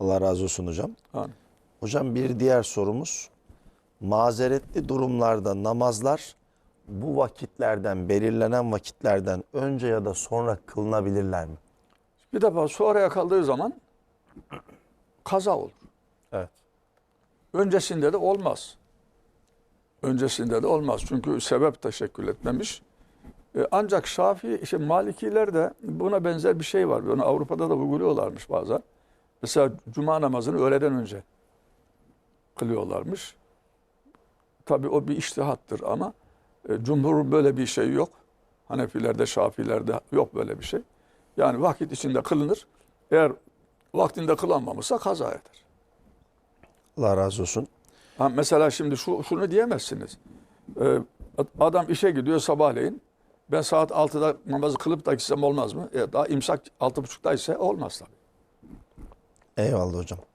Allah razı olsun hocam. Yani Hocam bir diğer sorumuz. Mazeretli durumlarda namazlar bu vakitlerden, belirlenen vakitlerden önce ya da sonra kılınabilirler mi? bir defa sonraya kaldığı zaman kaza olur. Evet. Öncesinde de olmaz. Öncesinde de olmaz. Çünkü sebep teşekkül etmemiş. E, ancak Şafii, işte Malikilerde buna benzer bir şey var. Onu Avrupa'da da uyguluyorlarmış bazen. Mesela cuma namazını öğleden önce kılıyorlarmış. Tabii o bir iştihattır ama e, cumhurun böyle bir şey yok. Hanefilerde, Şafilerde yok böyle bir şey. Yani vakit içinde kılınır. Eğer vaktinde kılanmamışsa kaza eder. Allah razı olsun. Ha, mesela şimdi şu, şunu diyemezsiniz. Ee, adam işe gidiyor sabahleyin. Ben saat 6'da namazı kılıp da gitsem olmaz mı? E, daha imsak 6.30'da ise olmaz tabii. Eyvallah hocam.